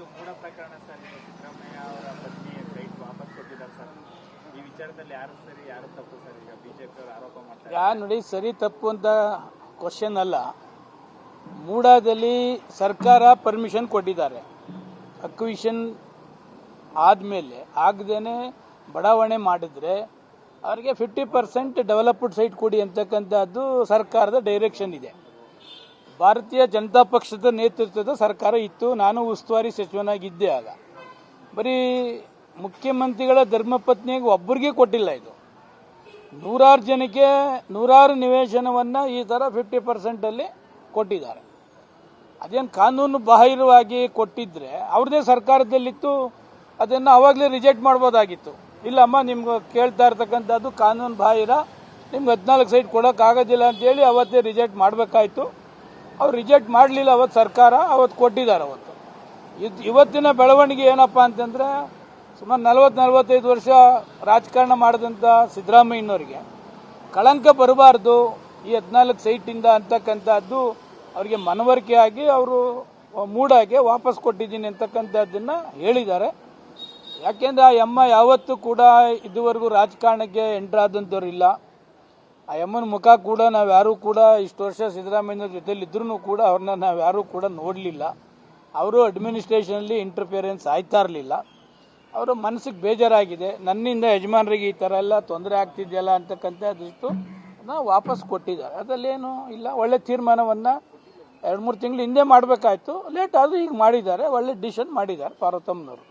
ಇದು ಮೂಢ ಪ್ರಕರಣ ಸರ್ ಸಿದ್ದರಾಮಯ್ಯ ಅವರ ಪತ್ನಿ ಸೈಟ್ ವಾಪಸ್ ಕೊಟ್ಟಿದ್ದಾರೆ ಸರ್. ಈ ವಿಚಾರದಲ್ಲಿ ಯಾರು ಸರಿ, ಯಾರು ತಪ್ಪು ಸರ್? ಈಗ ಬಿಜೆಪಿ ಅವರು ಆರೋಪ ಮಾಡ್ತಾರೆ. ಯಾ ನೋಡಿ, ಸರಿ ತಪ್ಪು ಅಂತ ಕ್ವಶನ್ ಅಲ್ಲ. ಮೂಡಾದಲ್ಲಿ ಸರ್ಕಾರ ಪರ್ಮಿಷನ್ ಕೊಟ್ಟಿದ್ದಾರೆ. ಅಕ್ವಿಷನ್ ಆದಮೇಲೆ ಆಗದೇನೆ ಬಡಾವಣೆ ಮಾಡಿದ್ರೆ ಅವರಿಗೆ ಫಿಫ್ಟಿ ಪರ್ಸೆಂಟ್ ಡೆವಲಪ್ಡ್ ಸೈಟ್ ಕೊಡಿ ಅಂತಕ್ಕಂಥದ್ದು ಸರ್ಕಾರದ ಡೈರೆಕ್ಷನ್ ಇದೆ. ಭಾರತೀಯ ಜನತಾ ಪಕ್ಷದ ನೇತೃತ್ವದ ಸರ್ಕಾರ ಇತ್ತು. ನಾನು ಉಸ್ತುವಾರಿ ಸಚಿವನಾಗಿದ್ದೆ ಆಗ. ಬರೀ ಮುಖ್ಯಮಂತ್ರಿಗಳ ಧರ್ಮಪತ್ನಿಗೆ ಒಬ್ಬರಿಗೆ ಕೊಟ್ಟಿಲ್ಲ ಇದು. ನೂರಾರು ಜನಕ್ಕೆ ನೂರಾರು ನಿವೇಶನವನ್ನು ಈ ಥರ ಫಿಫ್ಟಿ ಪರ್ಸೆಂಟಲ್ಲಿ ಕೊಟ್ಟಿದ್ದಾರೆ. ಅದೇನು ಕಾನೂನು ಬಾಹಿರವಾಗಿ ಕೊಟ್ಟಿದ್ರೆ ಅವ್ರದ್ದೇ ಸರ್ಕಾರದಲ್ಲಿತ್ತು. ಅದನ್ನು ಅವಾಗಲೇ ರಿಜೆಕ್ಟ್ ಮಾಡ್ಬೋದಾಗಿತ್ತು. ಇಲ್ಲಮ್ಮ, ನಿಮ್ಗೆ ಕೇಳ್ತಾ ಇರ್ತಕ್ಕಂಥದ್ದು ಕಾನೂನು ಬಾಹಿರ. ನಿಮ್ಗೆ ಹದಿನಾಲ್ಕು ಸೈಟ್ ಕೊಡೋಕ್ಕಾಗೋದಿಲ್ಲ ಅಂತೇಳಿ ಅವತ್ತೇ ರಿಜೆಕ್ಟ್ ಮಾಡಬೇಕಾಯ್ತು. ಅವ್ರು ರಿಜೆಕ್ಟ್ ಮಾಡಲಿಲ್ಲ ಅವತ್ತು ಸರ್ಕಾರ, ಅವತ್ತು ಕೊಟ್ಟಿದ್ದಾರೆ ಅವತ್ತು. ಇದು ಇವತ್ತಿನ ಬೆಳವಣಿಗೆ ಏನಪ್ಪ ಅಂತಂದರೆ, ಸುಮಾರು ನಲವತ್ತು ನಲವತ್ತೈದು ವರ್ಷ ರಾಜಕಾರಣ ಮಾಡಿದಂಥ ಸಿದ್ದರಾಮಯ್ಯನವರಿಗೆ ಕಳಂಕ ಬರಬಾರ್ದು ಈ ಹದಿನಾಲ್ಕು ಸೈಟಿಂದ ಅಂತಕ್ಕಂಥದ್ದು ಅವರಿಗೆ ಮನವರಿಕೆ ಆಗಿ ಅವರು ಮೂಡಾಗಿ ವಾಪಸ್ ಕೊಟ್ಟಿದ್ದೀನಿ ಅಂತಕ್ಕಂಥದ್ದನ್ನು ಹೇಳಿದ್ದಾರೆ. ಯಾಕೆಂದರೆ ಆ ಅಮ್ಮ ಯಾವತ್ತೂ ಕೂಡ ಇದುವರೆಗೂ ರಾಜಕಾರಣಕ್ಕೆ ಎಂಟ್ರಾದಂಥವ್ರು ಇಲ್ಲ. ಆ ಯಮ್ಮನ ಮುಖ ಕೂಡ ನಾವು ಯಾರೂ ಕೂಡ ಇಷ್ಟು ವರ್ಷ ಸಿದ್ದರಾಮಯ್ಯ ಜೊತೆಲಿ ಇದ್ರೂ ಕೂಡ ಅವ್ರನ್ನ ನಾವು ಯಾರೂ ಕೂಡ ನೋಡಲಿಲ್ಲ. ಅವರು ಅಡ್ಮಿನಿಸ್ಟ್ರೇಷನಲ್ಲಿ ಇಂಟರ್ಫಿಯರೆನ್ಸ್ ಆಯ್ತಾ ಇರಲಿಲ್ಲ. ಅವರ ಮನಸ್ಸಿಗೆ ಬೇಜಾರಾಗಿದೆ. ನನ್ನಿಂದ ಯಜಮಾನರಿಗೆ ಈ ಥರ ಎಲ್ಲ ತೊಂದರೆ ಆಗ್ತಿದೆಯಲ್ಲ ಅಂತಕ್ಕಂಥದ್ದಿತ್ತು ನಾವು ವಾಪಸ್ ಕೊಟ್ಟಿದ್ದಾರೆ. ಅದರಲ್ಲೇನು ಇಲ್ಲ. ಒಳ್ಳೆ ತೀರ್ಮಾನವನ್ನು ಎರಡು ಮೂರು ತಿಂಗಳು ಹಿಂದೆ ಮಾಡಬೇಕಾಯ್ತು. ಲೇಟ್ ಆದರೂ ಈಗ ಮಾಡಿದ್ದಾರೆ. ಒಳ್ಳೆ ಡಿಸಿಷನ್ ಮಾಡಿದ್ದಾರೆ ಪಾರ್ವತಮ್ಮನವರು.